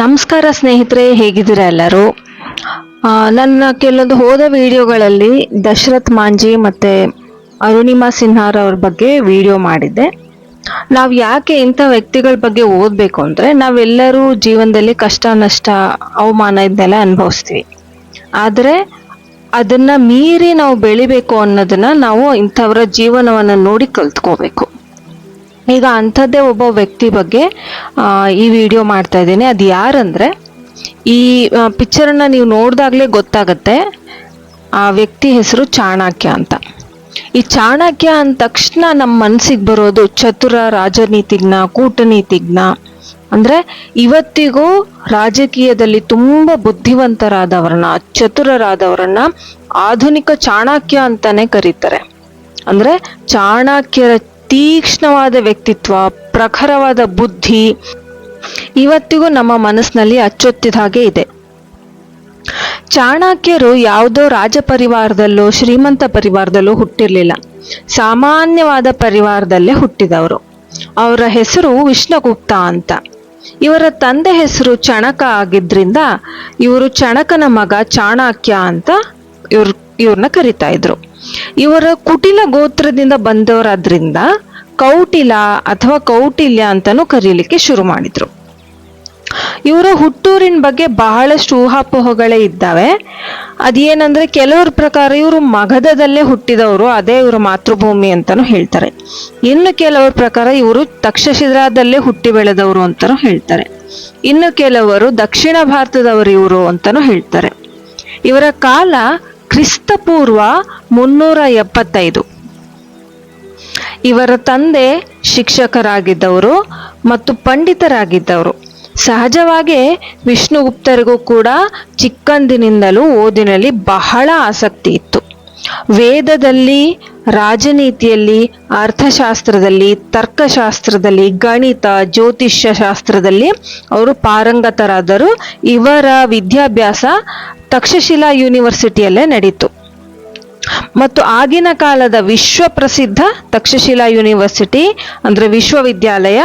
ನಮಸ್ಕಾರ ಸ್ನೇಹಿತರೆ, ಹೇಗಿದ್ದೀರಾ ಎಲ್ಲರೂ? ನನ್ನ ಕೆಲವೊಂದು ಹೋದ ವಿಡಿಯೋಗಳಲ್ಲಿ ದಶರಥ್ ಮಾಂಜಿ ಮತ್ತು ಅರುಣಿಮಾ ಸಿನ್ಹಾರವ್ರ ಬಗ್ಗೆ ವಿಡಿಯೋ ಮಾಡಿದ್ದೆ. ನಾವು ಯಾಕೆ ಇಂಥ ವ್ಯಕ್ತಿಗಳ ಬಗ್ಗೆ ಓದಬೇಕು ಅಂದರೆ, ನಾವೆಲ್ಲರೂ ಜೀವನದಲ್ಲಿ ಕಷ್ಟ, ನಷ್ಟ, ಅವಮಾನ ಇದನ್ನೆಲ್ಲ ಅನುಭವಿಸ್ತೀವಿ. ಆದರೆ ಅದನ್ನು ಮೀರಿ ನಾವು ಬೆಳಿಬೇಕು ಅನ್ನೋದನ್ನು ನಾವು ಇಂಥವರ ಜೀವನವನ್ನು ನೋಡಿ ಕಲ್ತ್ಕೋಬೇಕು. ಈಗ ಅಂಥದ್ದೇ ಒಬ್ಬ ವ್ಯಕ್ತಿ ಬಗ್ಗೆ ಈ ವಿಡಿಯೋ ಮಾಡ್ತಾ ಇದ್ದೀನಿ. ಅದು ಯಾರಂದರೆ, ಈ ಪಿಕ್ಚರನ್ನ ನೀವು ನೋಡಿದಾಗಲೇ ಗೊತ್ತಾಗತ್ತೆ. ಆ ವ್ಯಕ್ತಿ ಹೆಸರು ಚಾಣಕ್ಯ ಅಂತ. ಈ ಚಾಣಕ್ಯ ಅಂದ ತಕ್ಷಣ ನಮ್ಮ ಮನಸ್ಸಿಗೆ ಬರೋದು ಚತುರ ರಾಜನೀತಿಜ್ಞ, ಕೂಟನೀತಿಜ್ಞ. ಅಂದರೆ ಇವತ್ತಿಗೂ ರಾಜಕೀಯದಲ್ಲಿ ತುಂಬ ಬುದ್ಧಿವಂತರಾದವರನ್ನ, ಚತುರರಾದವರನ್ನ ಆಧುನಿಕ ಚಾಣಕ್ಯ ಅಂತಾನೆ ಕರೀತಾರೆ. ಅಂದರೆ ಚಾಣಕ್ಯರ ತೀಕ್ಷ್ಣವಾದ ವ್ಯಕ್ತಿತ್ವ, ಪ್ರಖರವಾದ ಬುದ್ಧಿ ಇವತ್ತಿಗೂ ನಮ್ಮ ಮನಸ್ಸಿನಲ್ಲಿ ಅಚ್ಚೊತ್ತಿದ ಹಾಗೆ ಇದೆ. ಚಾಣಕ್ಯರು ಯಾವುದೋ ರಾಜ ಪರಿವಾರದಲ್ಲೋ, ಶ್ರೀಮಂತ ಪರಿವಾರದಲ್ಲೋ ಹುಟ್ಟಿರಲಿಲ್ಲ. ಸಾಮಾನ್ಯವಾದ ಪರಿವಾರದಲ್ಲೇ ಹುಟ್ಟಿದವರು. ಅವರ ಹೆಸರು ವಿಷ್ಣುಗುಪ್ತ ಅಂತ. ಇವರ ತಂದೆ ಹೆಸರು ಚಣಕ ಆಗಿದ್ರಿಂದ ಇವರು ಚಣಕನ ಮಗ ಚಾಣಕ್ಯ ಅಂತ ಇವ್ರ ಇವ್ರನ್ನ ಕರಿತಾ ಇದ್ರು. ಇವರ ಕುಟಿಲ ಗೋತ್ರದಿಂದ ಬಂದವರಾದ್ರಿಂದ ಕೌಟಿಲ ಅಥವಾ ಕೌಟಿಲ್ಯ ಅಂತಾನೂ ಕರೀಲಿಕ್ಕೆ ಶುರು ಮಾಡಿದ್ರು. ಇವರ ಹುಟ್ಟೂರಿನ ಬಗ್ಗೆ ಬಹಳಷ್ಟು ಊಹಾಪೋಹಗಳೇ ಇದ್ದಾವೆ. ಅದೇನಂದ್ರೆ ಕೆಲವ್ರ ಪ್ರಕಾರ ಇವರು ಮಗಧದಲ್ಲೇ ಹುಟ್ಟಿದವರು, ಅದೇ ಇವರ ಮಾತೃಭೂಮಿ ಅಂತಾನು ಹೇಳ್ತಾರೆ. ಇನ್ನು ಕೆಲವರ ಪ್ರಕಾರ ಇವರು ತಕ್ಷಶಿಲಾದಲ್ಲೇ ಹುಟ್ಟಿ ಬೆಳೆದವರು ಅಂತಾನು ಹೇಳ್ತಾರೆ. ಇನ್ನು ಕೆಲವರು ದಕ್ಷಿಣ ಭಾರತದವರು ಇವರು ಅಂತಾನು ಹೇಳ್ತಾರೆ. ಇವರ ಕಾಲ ಕ್ರಿಸ್ತಪೂರ್ವ ಮುನ್ನೂರ ಎಪ್ಪತ್ತೈದು. ಇವರ ತಂದೆ ಶಿಕ್ಷಕರಾಗಿದ್ದವರು ಮತ್ತು ಪಂಡಿತರಾಗಿದ್ದವರು. ಸಹಜವಾಗಿ ವಿಷ್ಣುಗುಪ್ತರಿಗೂ ಕೂಡ ಚಿಕ್ಕಂದಿನಿಂದಲೂ ಓದಿನಲ್ಲಿ ಬಹಳ ಆಸಕ್ತಿ ಇತ್ತು. ವೇದದಲ್ಲಿ, ರಾಜನೀತಿಯಲ್ಲಿ, ಅರ್ಥಶಾಸ್ತ್ರದಲ್ಲಿ, ತರ್ಕಶಾಸ್ತ್ರದಲ್ಲಿ, ಗಣಿತ ಜ್ಯೋತಿಷ್ಯ ಶಾಸ್ತ್ರದಲ್ಲಿ ಅವರು ಪಾರಂಗತರಾದರು. ಇವರ ವಿದ್ಯಾಭ್ಯಾಸ ತಕ್ಷಶಿಲಾ ಯೂನಿವರ್ಸಿಟಿಯಲ್ಲೇ ನಡೀತು. ಮತ್ತು ಆಗಿನ ಕಾಲದ ವಿಶ್ವ ಪ್ರಸಿದ್ಧ ತಕ್ಷಶಿಲಾ ಯೂನಿವರ್ಸಿಟಿ ಅಂದರೆ ವಿಶ್ವವಿದ್ಯಾಲಯ,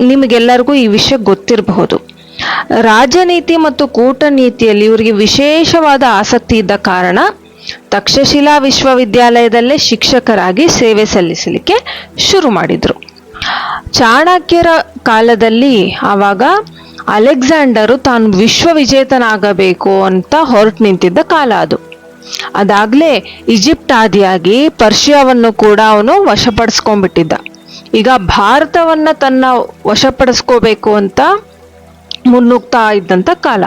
ನಿಮಗೆಲ್ಲರಿಗೂ ಈ ವಿಷಯ ಗೊತ್ತಿರಬಹುದು. ರಾಜನೀತಿ ಮತ್ತು ಕೂಟನೀತಿಯಲ್ಲಿ ಇವರಿಗೆ ವಿಶೇಷವಾದ ಆಸಕ್ತಿ ಇದ್ದ ಕಾರಣ ತಕ್ಷಶಿಲಾ ವಿಶ್ವವಿದ್ಯಾಲಯದಲ್ಲೇ ಶಿಕ್ಷಕರಾಗಿ ಸೇವೆ ಸಲ್ಲಿಸಲಿಕ್ಕೆ ಶುರು ಮಾಡಿದರು. ಚಾಣಕ್ಯರ ಕಾಲದಲ್ಲಿ ಆವಾಗ ಅಲೆಕ್ಸಾಂಡರು ತಾನು ವಿಶ್ವವಿಜೇತನಾಗಬೇಕು ಅಂತ ಹೊರಟು ನಿಂತಿದ್ದ ಕಾಲ ಅದು. ಅದಾಗ್ಲೇ ಈಜಿಪ್ಟ್ ಆದಿಯಾಗಿ ಪರ್ಷಿಯಾವನ್ನು ಕೂಡ ಅವನು ವಶಪಡಿಸ್ಕೊಂಡ್ಬಿಟ್ಟಿದ್ದ. ಈಗ ಭಾರತವನ್ನ ತನ್ನ ವಶಪಡಿಸ್ಕೋಬೇಕು ಅಂತ ಮುನ್ನುಗ್ತಾ ಇದ್ದಂತ ಕಾಲ.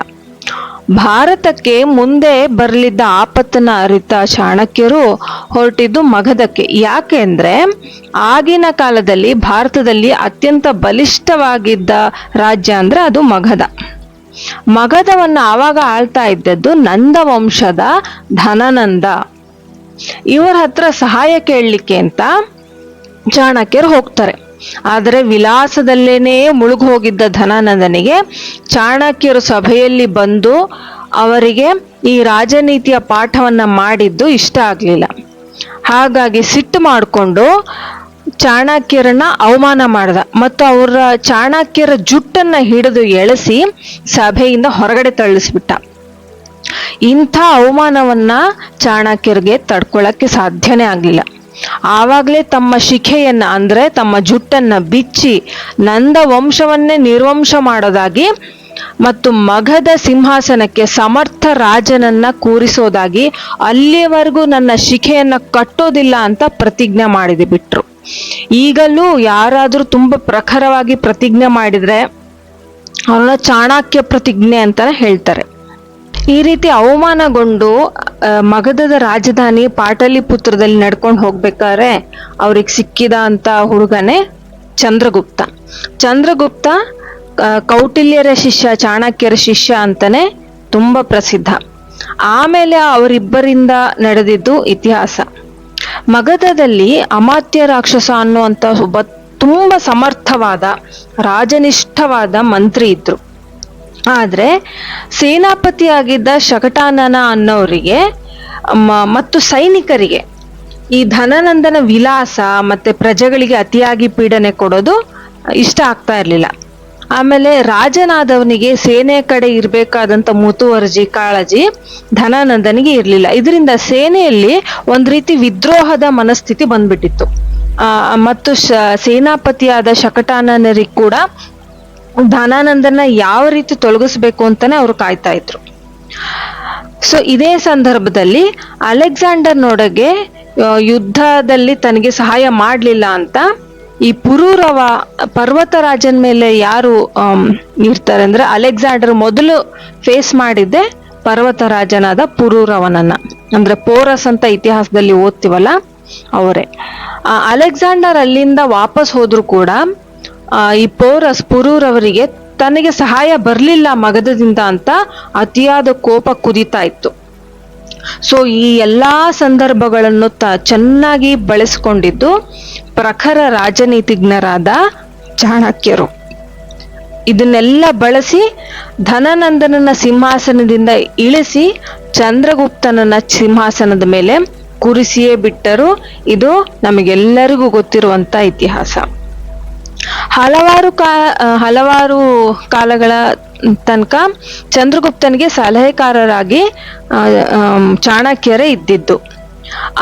ಭಾರತಕ್ಕೆ ಮುಂದೆ ಬರಲಿದ್ದ ಆಪತ್ತನ ಅರಿತ ಚಾಣಕ್ಯರು ಹೊರಟಿದ್ದು ಮಗಧಕ್ಕೆ ಯಾಕೆಂದ್ರೆ ಆಗಿನ ಕಾಲದಲ್ಲಿ ಭಾರತದಲ್ಲಿ ಅತ್ಯಂತ ಬಲಿಷ್ಠವಾಗಿದ್ದ ರಾಜ್ಯ ಅಂದ್ರೆ ಅದು ಮಗಧ ಮಗಧವನ್ನ ಆವಾಗ ಆಳ್ತಾ ಇದ್ದದ್ದು ನಂದ ವಂಶದ ಧನನಂದ. ಇವರ ಹತ್ರ ಸಹಾಯ ಕೇಳಲಿಕ್ಕೆ ಅಂತ ಚಾಣಕ್ಯರು ಹೋಗ್ತಾರೆ. ಆದರೆ ವಿಲಾಸದಲ್ಲೇನೇ ಮುಳುಗು ಹೋಗಿದ್ದ ಧನಾನಂದನಿಗೆ ಚಾಣಕ್ಯರು ಸಭೆಯಲ್ಲಿ ಬಂದು ಅವರಿಗೆ ಈ ರಾಜನೀತಿಯ ಪಾಠವನ್ನ ಮಾಡಿದ್ದು ಇಷ್ಟ ಆಗಲಿಲ್ಲ. ಹಾಗಾಗಿ ಸಿಟ್ಟು ಮಾಡಿಕೊಂಡು ಚಾಣಕ್ಯರನ್ನ ಅವಮಾನ ಮಾಡ್ದ ಮತ್ತು ಅವರ ಚಾಣಕ್ಯರ ಜುಟ್ಟನ್ನ ಹಿಡಿದು ಎಳೆಸಿ ಸಭೆಯಿಂದ ಹೊರಗಡೆ ತಳ್ಳಿಸ್ಬಿಟ್ಟ. ಇಂಥ ಅವಮಾನವನ್ನ ಚಾಣಕ್ಯರಿಗೆ ತಡ್ಕೊಳಕ್ಕೆ ಸಾಧ್ಯನೇ ಆಗಲಿಲ್ಲ. ಆವಾಗಲೇ ತಮ್ಮ ಶಿಖೆಯನ್ನ ಅಂದ್ರೆ ತಮ್ಮ ಜುಟ್ಟನ್ನ ಬಿಚ್ಚಿ ನಂದ ವಂಶವನ್ನೇ ನಿರ್ವಂಶ ಮಾಡೋದಾಗಿ ಮತ್ತು ಮಗದ ಸಿಂಹಾಸನಕ್ಕೆ ಸಮರ್ಥ ರಾಜನನ್ನ ಕೂರಿಸೋದಾಗಿ ಅಲ್ಲಿಯವರೆಗೂ ನನ್ನ ಶಿಖೆಯನ್ನ ಕಟ್ಟೋದಿಲ್ಲ ಅಂತ ಪ್ರತಿಜ್ಞೆ ಮಾಡಿದೆ ಬಿಟ್ರು. ಈಗಲೂ ಯಾರಾದರೂ ತುಂಬಾ ಪ್ರಖರವಾಗಿ ಪ್ರತಿಜ್ಞೆ ಮಾಡಿದರೆ ಅವನ ಚಾಣಕ್ಯ ಪ್ರತಿಜ್ಞೆ ಅಂತಾನೆ ಹೇಳ್ತಾರೆ. ಈ ರೀತಿ ಅವಮಾನಗೊಂಡು ಮಗಧದ ರಾಜಧಾನಿ ಪಾಟಲಿಪುತ್ರದಲ್ಲಿ ನಡ್ಕೊಂಡು ಹೋಗ್ಬೇಕಾದ್ರೆ ಅವ್ರಿಗೆ ಸಿಕ್ಕಿದ ಅಂತ ಹುಡುಗನೇ ಚಂದ್ರಗುಪ್ತ. ಚಂದ್ರಗುಪ್ತ ಕೌಟಿಲ್ಯರ ಶಿಷ್ಯ, ಚಾಣಕ್ಯರ ಶಿಷ್ಯ ಅಂತಾನೆ ತುಂಬ ಪ್ರಸಿದ್ಧ. ಆಮೇಲೆ ಅವರಿಬ್ಬರಿಂದ ನಡೆದಿದ್ದು ಇತಿಹಾಸ. ಮಗಧದಲ್ಲಿ ಅಮಾತ್ಯ ರಾಕ್ಷಸ ಅನ್ನುವಂತ ಒಬ್ಬ ತುಂಬಾ ಸಮರ್ಥವಾದ, ರಾಜನಿಷ್ಠವಾದ ಮಂತ್ರಿ ಇದ್ರು. ಆದ್ರೆ ಸೇನಾಪತಿಯಾಗಿದ್ದ ಶಕಟಾನನ ಅನ್ನೋರಿಗೆ ಮತ್ತು ಸೈನಿಕರಿಗೆ ಈ ಧನನಂದನ ವಿಲಾಸ ಮತ್ತೆ ಪ್ರಜೆಗಳಿಗೆ ಅತಿಯಾಗಿ ಪೀಡನೆ ಕೊಡೋದು ಇಷ್ಟ ಆಗ್ತಾ ಇರಲಿಲ್ಲ. ಆಮೇಲೆ ರಾಜನಾದವನಿಗೆ ಸೇನೆ ಕಡೆ ಇರಬೇಕಾದಂಥ ಮುತುವರ್ಜಿ, ಕಾಳಜಿ ಧನಾನಂದನಿಗೆ ಇರಲಿಲ್ಲ. ಇದರಿಂದ ಸೇನೆಯಲ್ಲಿ ಒಂದು ರೀತಿ ವಿದ್ರೋಹದ ಮನಸ್ಥಿತಿ ಬಂದ್ಬಿಟ್ಟಿತ್ತು. ಮತ್ತು ಶ, ಸೇನಾಪತಿಯಾದ ಶಕಟಾನನರಿಗೆ ಕೂಡ ಧನಾನಂದನ ಯಾವ ರೀತಿ ತೊಲಗಿಸ್ಬೇಕು ಅಂತಾನೆ ಅವ್ರು ಕಾಯ್ತಾ ಇದ್ರು. ಸೊ ಇದೇ ಸಂದರ್ಭದಲ್ಲಿ ಅಲೆಕ್ಸಾಂಡರ್ ನೋಡಗೆ ಯುದ್ಧದಲ್ಲಿ ತನಗೆ ಸಹಾಯ ಮಾಡಲಿಲ್ಲ ಅಂತ ಈ ಪುರೂರವ ಪರ್ವತರಾಜನ ಮೇಲೆ ಯಾರು ಇರ್ತಾರೆ ಅಂದ್ರೆ ಅಲೆಕ್ಸಾಂಡರ್ ಮೊದಲು ಫೇಸ್ ಮಾಡಿದ್ದೆ ಪರ್ವತರಾಜನಾದ ಪುರೂರವನನ್ನ. ಅಂದ್ರೆ ಪೋರಸ್ ಅಂತ ಇತಿಹಾಸದಲ್ಲಿ ಓದ್ತೀವಲ್ಲ ಅವರೇ. ಅಲೆಕ್ಸಾಂಡರ್ ಅಲ್ಲಿಂದ ವಾಪಸ್ ಹೋದ್ರು ಕೂಡ ಈ ಪೋರಸ್ ಪುರೂರವರಿಗೆ ತನಗೆ ಸಹಾಯ ಬರಲಿಲ್ಲ ಮಗಧದಿಂದ ಅಂತ ಅತಿಯಾದ ಕೋಪ ಕುದಿತಾ ಇತ್ತು. ಸೊ ಈ ಎಲ್ಲಾ ಸಂದರ್ಭಗಳನ್ನು ತ ಚೆನ್ನಾಗಿ ಬಳಸಿಕೊಂಡಿದ್ದು ಪ್ರಖರ ರಾಜನೀತಿಜ್ಞರಾದ ಚಾಣಕ್ಯರು. ಇದನ್ನೆಲ್ಲ ಬಳಸಿ ಧನನಂದನನ ಸಿಂಹಾಸನದಿಂದ ಇಳಿಸಿ ಚಂದ್ರಗುಪ್ತನನ್ನ ಸಿಂಹಾಸನದ ಮೇಲೆ ಕುರಿಸಿಯೇ ಬಿಟ್ಟರು. ಇದು ನಮಗೆಲ್ಲರಿಗೂ ಗೊತ್ತಿರುವಂತ ಇತಿಹಾಸ. ಹಲವಾರು ಕಾ ಹಲವಾರು ಕಾಲಗಳ ತನಕ ಚಂದ್ರಗುಪ್ತನಿಗೆ ಸಲಹೆಗಾರರಾಗಿ ಆ, ಚಾಣಕ್ಯರೇ ಇದ್ದಿದ್ದು.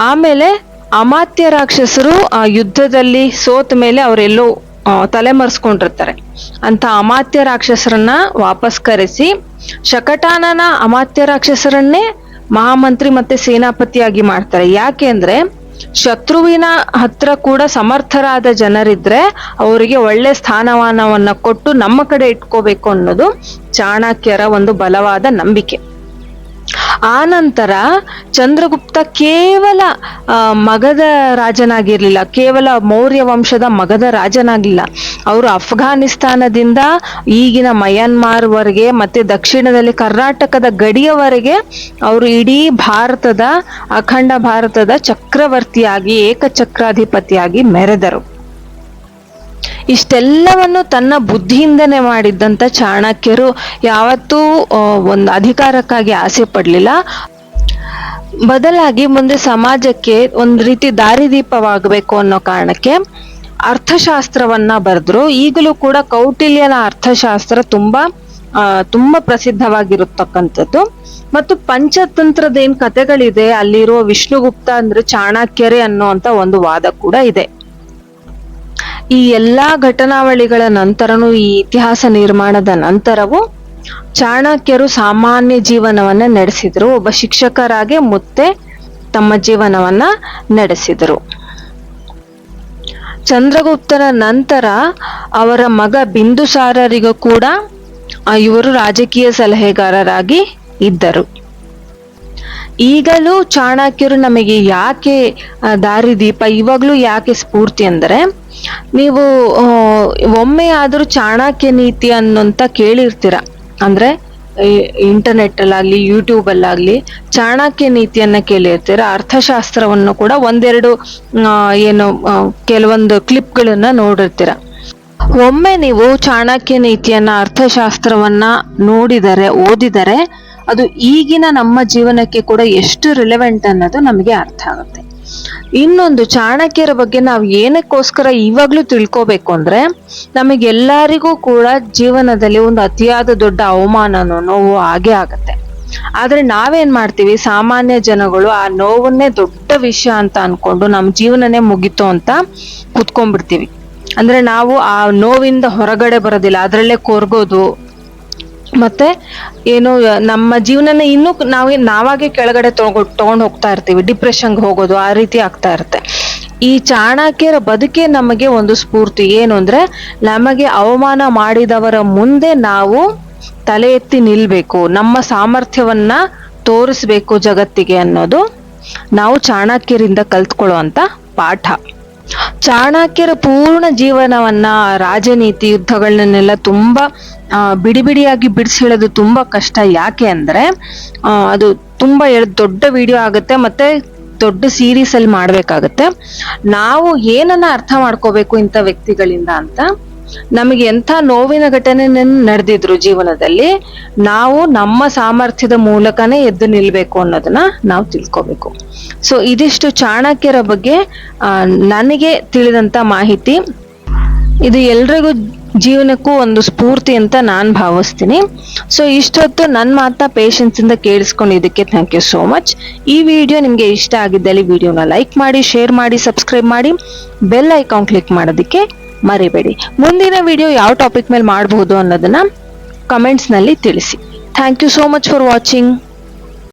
ಆಮೇಲೆ ಅಮಾತ್ಯ ರಾಕ್ಷಸರು ಆ ಯುದ್ಧದಲ್ಲಿ ಸೋತ ಮೇಲೆ ಅವರೆಲ್ಲೋ ತಲೆಮರೆಸ್ಕೊಂಡಿರ್ತಾರೆ. ಅಂತ ಅಮಾತ್ಯ ರಾಕ್ಷಸರನ್ನ ವಾಪಸ್ ಕರೆಸಿ ಶಕಟಾನನ ಅಮಾತ್ಯ ರಾಕ್ಷಸರನ್ನೇ ಮಹಾಮಂತ್ರಿ ಮತ್ತೆ ಸೇನಾಪತಿಯಾಗಿ ಮಾಡ್ತಾರೆ. ಯಾಕೆ ಅಂದ್ರೆ ಶತ್ರುವಿನ ಹತ್ರ ಕೂಡ ಸಮರ್ಥರಾದ ಜನರಿದ್ರೆ ಅವರಿಗೆ ಒಳ್ಳೆ ಸ್ಥಾನಮಾನವನ್ನ ಕೊಟ್ಟು ನಮ್ಮ ಕಡೆ ಇಟ್ಕೋಬೇಕು ಅನ್ನೋದು ಚಾಣಕ್ಯರ ಒಂದು ಬಲವಾದ ನಂಬಿಕೆ. ಆ ನಂತರ ಚಂದ್ರಗುಪ್ತ ಕೇವಲ ಮಗಧ ರಾಜನಾಗಿರ್ಲಿಲ್ಲ, ಕೇವಲ ಮೌರ್ಯ ವಂಶದ ಮಗಧ ರಾಜನಾಗಿಲ್ಲ. ಅವರು ಅಫ್ಘಾನಿಸ್ತಾನದಿಂದ ಈಗಿನ ಮಯನ್ಮಾರ್ ವರೆಗೆ ಮತ್ತೆ ದಕ್ಷಿಣದಲ್ಲಿ ಕರ್ನಾಟಕದ ಗಡಿಯವರೆಗೆ ಅವರು ಇಡೀ ಭಾರತದ ಅಖಂಡ ಭಾರತದ ಚಕ್ರವರ್ತಿಯಾಗಿ, ಏಕಚಕ್ರಾಧಿಪತಿಯಾಗಿ ಮೆರೆದರು. ಇಷ್ಟೆಲ್ಲವನ್ನು ತನ್ನ ಬುದ್ಧಿಯಿಂದನೇ ಮಾಡಿದ್ದಂಥ ಚಾಣಕ್ಯರು ಯಾವತ್ತೂ ಒಂದು ಅಧಿಕಾರಕ್ಕಾಗಿ ಆಸೆ ಪಡಲಿಲ್ಲ. ಬದಲಾಗಿ ಮುಂದೆ ಸಮಾಜಕ್ಕೆ ಒಂದು ರೀತಿ ದಾರಿದೀಪವಾಗಬೇಕು ಅನ್ನೋ ಕಾರಣಕ್ಕೆ ಅರ್ಥಶಾಸ್ತ್ರವನ್ನ ಬರೆದ್ರು. ಈಗಲೂ ಕೂಡ ಕೌಟಿಲ್ಯನ ಅರ್ಥಶಾಸ್ತ್ರ ತುಂಬಾ ತುಂಬಾ ಪ್ರಸಿದ್ಧವಾಗಿರತಕ್ಕಂಥದ್ದು. ಮತ್ತು ಪಂಚತಂತ್ರದ ಏನ್ ಕಥೆಗಳಿದೆ ಅಲ್ಲಿರುವ ವಿಷ್ಣುಗುಪ್ತ ಅಂದ್ರೆ ಚಾಣಕ್ಯರೇ ಅನ್ನುವಂತ ಒಂದು ವಾದ ಕೂಡ ಇದೆ. ಈ ಎಲ್ಲಾ ಘಟನಾವಳಿಗಳ ನಂತರನೂ ಈ ಇತಿಹಾಸ ನಿರ್ಮಾಣದ ನಂತರವೂ ಚಾಣಕ್ಯರು ಸಾಮಾನ್ಯ ಜೀವನವನ್ನ ನಡೆಸಿದ್ರು. ಒಬ್ಬ ಶಿಕ್ಷಕರಾಗಿ ಮತ್ತೆ ತಮ್ಮ ಜೀವನವನ್ನ ನಡೆಸಿದರು. ಚಂದ್ರಗುಪ್ತನ ನಂತರ ಅವರ ಮಗ ಬಿಂದುಸಾರರಿಗೂ ಕೂಡ ಇವರು ರಾಜಕೀಯ ಸಲಹೆಗಾರರಾಗಿ ಇದ್ದರು. ಈಗಲೂ ಚಾಣಕ್ಯರು ನಮಗೆ ಯಾಕೆ ದಾರಿದೀಪ ಇವಾಗಲೂ ಯಾಕೆ ಸ್ಫೂರ್ತಿ ಅಂದರೆ, ನೀವು ಒಮ್ಮೆ ಆದರೂ ಚಾಣಕ್ಯ ನೀತಿ ಅನ್ನೋಂತ ಕೇಳಿರ್ತೀರ. ಅಂದ್ರೆ ಇಂಟರ್ನೆಟ್ ಯೂಟ್ಯೂಬಲ್ಲಾಗಲಿ ಚಾಣಕ್ಯ ನೀತಿಯನ್ನ ಕೇಳಿರ್ತೀರ. ಅರ್ಥಶಾಸ್ತ್ರವನ್ನು ಕೂಡ ಒಂದೆರಡು ಏನು ಕೆಲವೊಂದು ಕ್ಲಿಪ್ಗಳನ್ನು ನೋಡಿರ್ತೀರ. ಒಮ್ಮೆ ನೀವು ಚಾಣಕ್ಯ ನೀತಿಯನ್ನ, ಅರ್ಥಶಾಸ್ತ್ರವನ್ನ ನೋಡಿದರೆ, ಓದಿದರೆ ಅದು ಈಗಿನ ನಮ್ಮ ಜೀವನಕ್ಕೆ ಕೂಡ ಎಷ್ಟು ರಿಲೆವೆಂಟ್ ಅನ್ನೋದು ನಮಗೆ ಅರ್ಥ ಆಗುತ್ತೆ. ಇನ್ನೊಂದು ಚಾಣಕ್ಯರ ಬಗ್ಗೆ ನಾವು ಏನಕ್ಕೋಸ್ಕರ ಇವಾಗ್ಲೂ ತಿಳ್ಕೋಬೇಕು ಅಂದ್ರೆ, ನಮಗೆಲ್ಲರಿಗೂ ಕೂಡ ಜೀವನದಲ್ಲಿ ಒಂದು ಅತಿಯಾದ ದೊಡ್ಡ ಅವಮಾನನೋ ನೋವು ಹಾಗೆ ಆಗತ್ತೆ. ಆದ್ರೆ ನಾವೇನ್ ಮಾಡ್ತೀವಿ? ಸಾಮಾನ್ಯ ಜನಗಳು ಆ ನೋವನ್ನೇ ದೊಡ್ಡ ವಿಷಯ ಅಂತ ಅನ್ಕೊಂಡು ನಮ್ಮ ಜೀವನನೇ ಮುಗಿತು ಅಂತ ಕುತ್ಕೊಂಡ್ಬಿಡ್ತೀವಿ. ಅಂದ್ರೆ ನಾವು ಆ ನೋವಿಂದ ಹೊರಗಡೆ ಬರೋದಿಲ್ಲ, ಅದರಲ್ಲೇ ಕೊರ್ಗೋದು ಮತ್ತೆ ಏನು, ನಮ್ಮ ಜೀವನನ ಇನ್ನೂ ನಾವೇ, ನಾವಾಗೆ ಕೆಳಗಡೆ ತಗೊ ತಗೊಂಡು ಹೋಗ್ತಾ ಇರ್ತೀವಿ. ಡಿಪ್ರೆಷನ್ಗೆ ಹೋಗೋದು, ಆ ರೀತಿ ಆಗ್ತಾ ಇರುತ್ತೆ. ಈ ಚಾಣಕ್ಯರ ಬದುಕೇ ನಮಗೆ ಒಂದು ಸ್ಫೂರ್ತಿ. ಏನು ಅಂದ್ರೆ, ನಮಗೆ ಅವಮಾನ ಮಾಡಿದವರ ಮುಂದೆ ನಾವು ತಲೆ ಎತ್ತಿ ನಿಲ್ಬೇಕು. ನಮ್ಮ ಸಾಮರ್ಥ್ಯವನ್ನ ತೋರಿಸ್ಬೇಕು ಜಗತ್ತಿಗೆ ಅನ್ನೋದು ನಾವು ಚಾಣಕ್ಯರಿಂದ ಕಲ್ತ್ಕೊಳ್ಳುವಂತ ಪಾಠ. ಚಾಣಕ್ಯರ ಪೂರ್ಣ ಜೀವನವನ್ನ ರಾಜನೀತಿ ಯುದ್ಧಗಳನ್ನೆಲ್ಲ ತುಂಬಾ ಬಿಡಿ ಬಿಡಿಯಾಗಿ ಬಿಡಿಸಿ ಹೇಳೋದು ತುಂಬಾ ಕಷ್ಟ. ಯಾಕೆ ಅಂದ್ರೆ ಅದು ತುಂಬಾ ದೊಡ್ಡ ವಿಡಿಯೋ ಆಗುತ್ತೆ ಮತ್ತೆ ದೊಡ್ಡ ಸೀರೀಸ್ ಅಲ್ಲಿ ಮಾಡ್ಬೇಕಾಗತ್ತೆ. ನಾವು ಏನನ್ನ ಅರ್ಥ ಮಾಡ್ಕೋಬೇಕು ಇಂಥ ವ್ಯಕ್ತಿಗಳಿಂದ ಅಂತ ನಮಗೆ ಎಂಥ ನೋವಿನ ಘಟನೆ ನಡೆದಿದ್ರು ಜೀವನದಲ್ಲಿ, ನಾವು ನಮ್ಮ ಸಾಮರ್ಥ್ಯದ ಮೂಲಕನೇ ಎದ್ದು ನಿಲ್ಬೇಕು ಅನ್ನೋದನ್ನ ನಾವು ತಿಳ್ಕೊಬೇಕು. ಸೊ ಇದಿಷ್ಟು ಚಾಣಕ್ಯರ ಬಗ್ಗೆ ನನಗೆ ತಿಳಿದಂತ ಮಾಹಿತಿ. ಇದು ಎಲ್ರಿಗೂ ಜೀವನಕ್ಕೂ ಒಂದು ಸ್ಫೂರ್ತಿ ಅಂತ ನಾನು ಭಾವಿಸ್ತೀನಿ. ಸೊ ಇಷ್ಟೊತ್ತು ನನ್ನ ಮಾತಾ ಪೇಶನ್ಸ್ ಇಂದ ಕೇಳಿಸ್ಕೊಂಡಿದ್ದಕ್ಕೆ ಥ್ಯಾಂಕ್ ಯು ಸೋ ಮಚ್ ಈ ವಿಡಿಯೋ ನಿಮಗೆ ಇಷ್ಟ ಆಗಿದ್ದಲ್ಲಿ ವಿಡಿಯೋನ ಲೈಕ್ ಮಾಡಿ ಶೇರ್ ಮಾಡಿ ಸಬ್ಸ್ಕ್ರೈಬ್ ಮಾಡಿ ಬೆಲ್ ಐಕಾನ್ ಕ್ಲಿಕ್ ಮಾಡೋದಕ್ಕೆ ಮರಿಬೇಡಿ. ಮುಂದಿನ ವಿಡಿಯೋ ಯಾವ ಟಾಪಿಕ್ ಮೇಲೆ ಮಾಡಬಹುದು ಅನ್ನೋದನ್ನ ಕಮೆಂಟ್ಸ್ನಲ್ಲಿ ತಿಳಿಸಿ. Thank you so much for watching